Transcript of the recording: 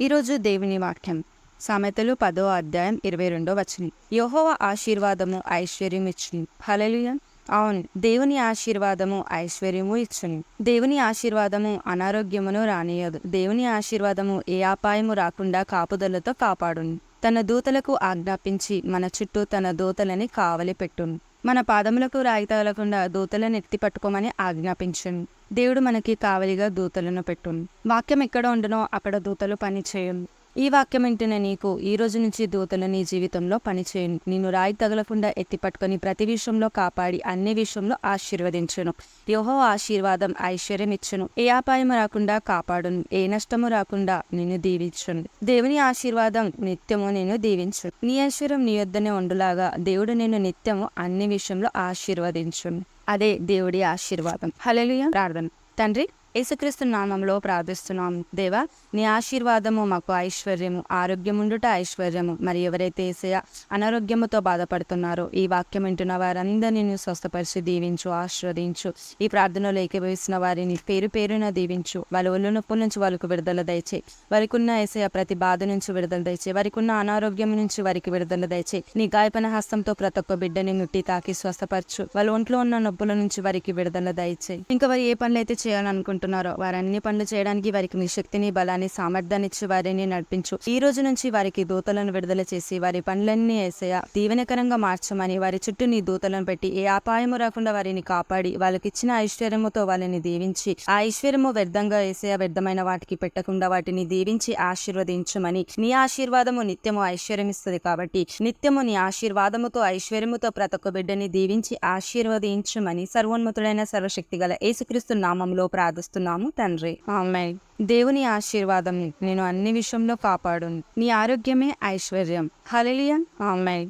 ఈరోజు దేవుని వాక్యం. సామెతలు పదో అధ్యాయం ఇరవై రెండో వచ్చింది యహోవ ఆశీర్వాదము ఐశ్వర్యం ఇచ్చింది హల్లెలూయా. అవును దేవుని ఆశీర్వాదము ఐశ్వర్యము ఇచ్చును. దేవుని ఆశీర్వాదము అనారోగ్యమును రానియదు దేవుని ఆశీర్వాదము ఏ అపాయము రాకుండా కాపుదలతో కాపాడును. తన దూతలకు ఆజ్ఞాపించి మన చుట్టూ తన దూతలని కావలి పెట్టును మన పాదములకు రాయి తగలకుండా దూతలను ఎత్తి పట్టుకోమని ఆజ్ఞాపించండి దేవుడు మనకి కావలిగా దూతలను పెట్టును. వాక్యం ఎక్కడ ఉండనో అక్కడ దూతలు పని చేయండి ఈ వాక్యం వెంటనే నీకు ఈ రోజు నుంచి దూతలు నీ జీవితంలో పనిచేయను నిన్ను రాయి తగలకుండా ఎత్తి పట్టుకొని ప్రతి విషయంలో కాపాడి అన్ని విషయంలో ఆశీర్వదించును. యోహో ఆశీర్వాదం ఐశ్వర్యం ఇచ్చును. ఏ అపాయం రాకుండా కాపాడును. ఏ నష్టము రాకుండా నిన్ను దీవించును. దేవుని ఆశీర్వాదం నిత్యము నేను దీవించను. నీ ఐశ్వర్యం నీ యొద్దనే ఉండులాగా దేవుడు నేను నిత్యము అన్ని విషయంలో ఆశీర్వదించును. అదే దేవుడి ఆశీర్వాదం. హల్లెలూయా. ప్రార్థన. తండ్రి యేసుక్రీస్తు నామంలో ప్రార్థిస్తున్నాం. దేవా నీ ఆశీర్వాదము మాకు ఐశ్వర్యము ఆరోగ్యముండుట ఐశ్వర్యము. మరి ఎవరైతే ఏసయ అనారోగ్యముతో బాధపడుతున్నారో ఈ వాక్యం వింటున్న వారందరినీ స్వస్థపరిచి దీవించు ఆశీర్వదించు. ఈ ప్రార్థనలో ఏకీభవిస్తున్న వారిని పేరు పేరున దీవించు. వాళ్ళ ఒళ్ళు నొప్పుల నుంచి వాళ్ళకు విడుదల దయచే. వారికి ఉన్న ఏసయ ప్రతి బాధ నుంచి విడుదల దయచే. వారికి ఉన్న అనారోగ్యం నుంచి వారికి విడుదల దయచే. నీ గాయపన హస్తంతో ప్రతి ఒక్క బిడ్డని నుట్టి తాకి స్వస్థపరచు. వాళ్ళ ఒంట్లో ఉన్న నొప్పుల నుంచి వారికి విడుదల దయచే. ఇంకా వారు ఏ పనులు అయితే చేయాలనుకుంటున్నారు వారు వారన్ని పనులు చేయడానికి వారికి నీ శక్తిని బలాన్ని సామర్థ్యాన్ని ఇచ్చి వారిని నడిపించు. ఈ రోజు నుంచి వారికి దూతలను విడుదల చేసి వారి పనులన్నీ ఏసయ దీవెనకరంగా మార్చమని వారి చుట్టూ నీ దూతలను పెట్టి ఏ అపాయము రాకుండా వారిని కాపాడి వాళ్ళకి ఇచ్చిన ఐశ్వర్యముతో వాళ్ళని దీవించి ఆ ఐశ్వర్యము వ్యర్థంగా ఏసయ వ్యర్థమైన వాటికి పెట్టకుండా వాటిని దీవించి ఆశీర్వదించమని. నీ ఆశీర్వాదము నిత్యము ఐశ్వర్యం ఇస్తుంది కాబట్టి నిత్యము నీ ఆశీర్వాదముతో ఐశ్వర్యముతో ప్రతి ఒక్క బిడ్డని దీవించి ఆశీర్వదించమని సర్వోన్మతుడైన సర్వశక్తి గల యేసుక్రీస్తు నామంలో ప్రార్థిస్తున్నాము తండ్రి. ఆమె దేవుని ఆశీర్వాదం నేను అన్ని విషయంలో కాపాడును. నీ ఆరోగ్యమే ఐశ్వర్యం. హలలియన్ ఆమె